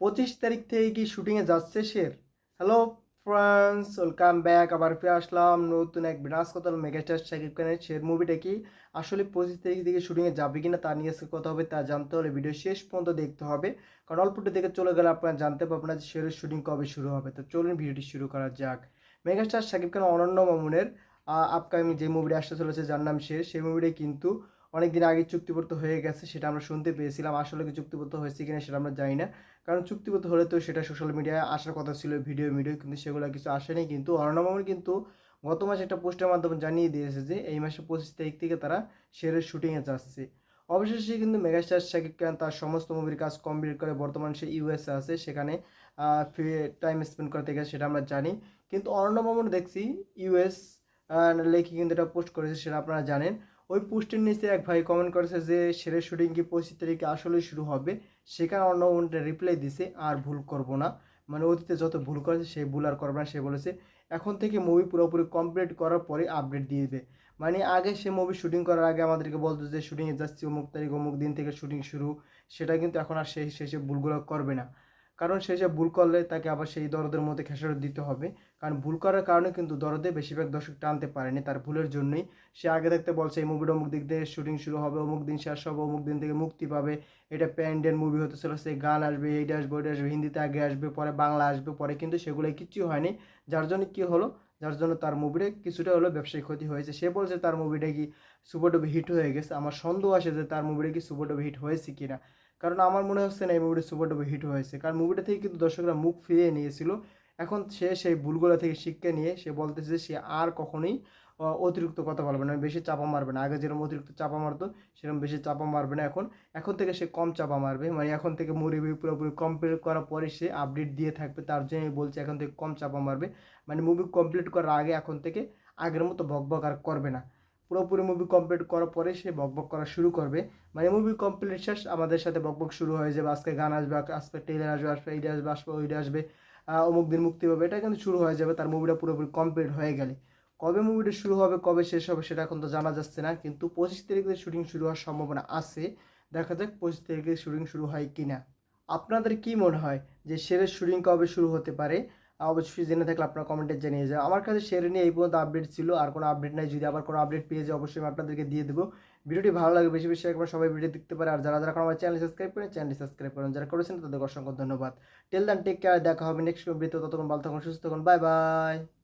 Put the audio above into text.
পঁচিশ তারিখ থেকে কি শুটিংয়ে যাচ্ছে শের হ্যালো ফ্রেন্ডস ওয়েলকাম ব্যাক আবার ফিরে আসলাম নতুন এক বিনাশ কথা মেগাস্টার শাকিব খানের শের মুভিটা কি? আসলে পঁচিশ তারিখ থেকে শুটিংয়ে যাবে কিনা তা নিয়ে আজকে কথা হবে, তা জানতে হলে ভিডিও শেষ পর্যন্ত দেখতে হবে। কারণ অল্পটা থেকে চলে গেলে আপনারা জানতে পারবেন যে শেরের শুটিং কবে শুরু হবে। তো চলুন ভিডিওটি শুরু করা যাক। মেগাস্টার শাকিব খান অনন্য মামুনের আপকামিং যে মুভিটা আসতে চলেছে, যার নাম শের সেই মুভিটাই কিন্তু অনেক দিন আগে চুক্তিবদ্ধ হয়ে গেছে, সেটা আমরা শুনতে পেয়েছিলাম। আসলে কি চুক্তিবদ্ধ হয়েছে কিনা সেটা আমরা জানি না। কারণ চুক্তিবদ্ধ হলে তো সেটা সোশ্যাল মিডিয়ায় আসার কথা ছিল ভিডিও ভিডিও কিন্তু সেগুলো কিছু আসেনি। কিন্তু অর্ণব মামুন কিন্তু গত মাসে একটা পোস্টের মাধ্যমে জানিয়ে দিয়েছে যে, এই মাসে পঁচিশ তারিখ থেকে তারা শেরের শুটিংয়ে যাচ্ছে। অবশেষে কিন্তু মেগাস্টার শাকিব খান তার সমস্ত মুভির কাজ কমপ্লিট করে বর্তমান সে ইউএসএ আছে। সেখানে ফ্রি টাইম স্পেন্ড করতে গেছে সেটা আমরা জানি। কিন্তু অর্ণব মামুন দেখছি ইউএস লেখি কিন্তু এটা পোস্ট করেছে, সেটা আপনারা জানেন। ওই পোস্টের নিচে এক ভাই কমেন্ট করেছে যে সেরের শুটিং কি পঁচিশ তারিখে আসলেই শুরু হবে? সেখানে অন্য রিপ্লাই দিছে, আর ভুল করব না। মানে অতীতে যত ভুল করেছে সেই ভুল আর করবে না, সে বলেছে, এখন থেকে মুভি পুরোপুরি কমপ্লিট করার পরে আপডেট দিয়ে দেবে। মানে আগে সে মুভি শুটিং করার আগে আমাদেরকে বলতো যে, শুটিংয়ে যাচ্ছি, অমুক তারিখ, অমুক দিন থেকে শুটিং শুরু। সেটা কিন্তু এখন আর সেই শেষে ভুলগুলো করবে না। কারণ সে যে ভুল করলে তাকে আবার সেই দরদের মধ্যে খেসারত দিতে হবে। কারণ ভুল করার কারণে কিন্তু দরদে বেশিরভাগ দর্শক টানতে পারেনি, তার ভুলের জন্যই। সে আগে থাকতে বলছে, এই মুভিটা অমুক দিক দিয়ে শুটিং শুরু হবে, অমুক দিন শেষ হবে, অমুক দিন থেকে মুক্তি পাবে। এটা প্যান ইন্ডিয়ান মুভি হতে চলেছে গান আসবে, এইটা আসবে, ওইটা আসবে, হিন্দিতে আগে আসবে, পরে বাংলা আসবে, পরে কিন্তু সেগুলো কিচ্ছু হয়নি। যার জন্য কী হলো? যার জন্য তার মুভিটা কিছুটা হলো ব্যবসায়িক ক্ষতি হয়েছে। সে বলছে, তার মুভিটা কি সুপারডুবি হিট হয়ে গেছে? আমার সন্দেহ আসে যে তার মুভিটা কি সুপারডুবি হিট হয়েছে কিনা। কারণ আমার মনে হচ্ছে না এই মুভিটা সুপারডুবি হিট হয়েছে। কারণ মুভিটা থেকে কিন্তু দর্শকরা মুখ ফিরিয়ে নিয়েছিল। এখন সে সেই ভুলগুলো থেকে শিক্ষা নিয়ে সে বলতেছে যে সে আর কখনোই অতিরিক্ত কথা বলবে না। বেশি চাপা মারবে না। আগে যেরকম অতিরিক্ত চাপা মারতো, সেরকম বেশি চাপা মারবে না এখন। এখন থেকে সে কম চাপা মারবে। মানে এখন থেকে মুভি পুরোপুরি কমপ্লিট করার পরে সে আপডেট দিয়ে থাকবে। তার জন্য বলছে এখন থেকে কম চাপা মারবে। মানে মুভি কমপ্লিট করার আগে এখন থেকে আগের মতো বকবক আর করবে না। পুরোপুরি মুভি কমপ্লিট করার পরে সে বকবক করা শুরু করবে। মানে মুভি কমপ্লিট শেষ, আমাদের সাথে বকবক শুরু হয়ে যাবে। আজকে গান আসবে আজকে টেলার আসবে আসবে এইটা আসবে আসবে ওইটা আসবে অমুক দিন মুক্তি পাবে। এটা কিন্তু শুরু হয়ে যাবে, তার মুভিটা পুরোপুরি কমপ্লিট হয়ে গেলে। কবে মুভিটা শুরু হবে, কবে শেষ হবে, সেটা এখন তো জানা যাচ্ছে না, কিন্তু পঁচিশ তারিখে শুটিং শুরু হওয়ার সম্ভাবনা আছে। দেখা যাক পঁচিশ তারিখে শুটিং শুরু হয় কি না আপনাদের কি মনে হয় যে শেরের শুটিং কবে শুরু হতে পারে? অবশ্যই জেনে থাকলে আপনারা কমেন্টে জানিয়ে যায় আমার কাছে শেয়ার নিয়ে এই পর্যন্ত আপডেট ছিল, আর কোনো আপডেট নাই। যদি আবার কোনো আপডেট পেয়ে যায় অবশ্যই আমি আপনাদেরকে দিয়ে দেবো। ভিডিওটি ভালো লাগে বেশি বেশি একবার সবাই ভিডিও দেখতে পারে। আর যারা যারা আমার চ্যানেল সাবস্ক্রাইব করেন চ্যানেল সাবস্ক্রাইব করেন। যারা করেছেন তাদের অসংখ্য ধন্যবাদ। টেল দ্যান টেক কেয়ার দেখা হবে নেক্সট ভিডিও ততক্ষণ ভালো থাকুন, সুস্থ থাকুন। Bye bye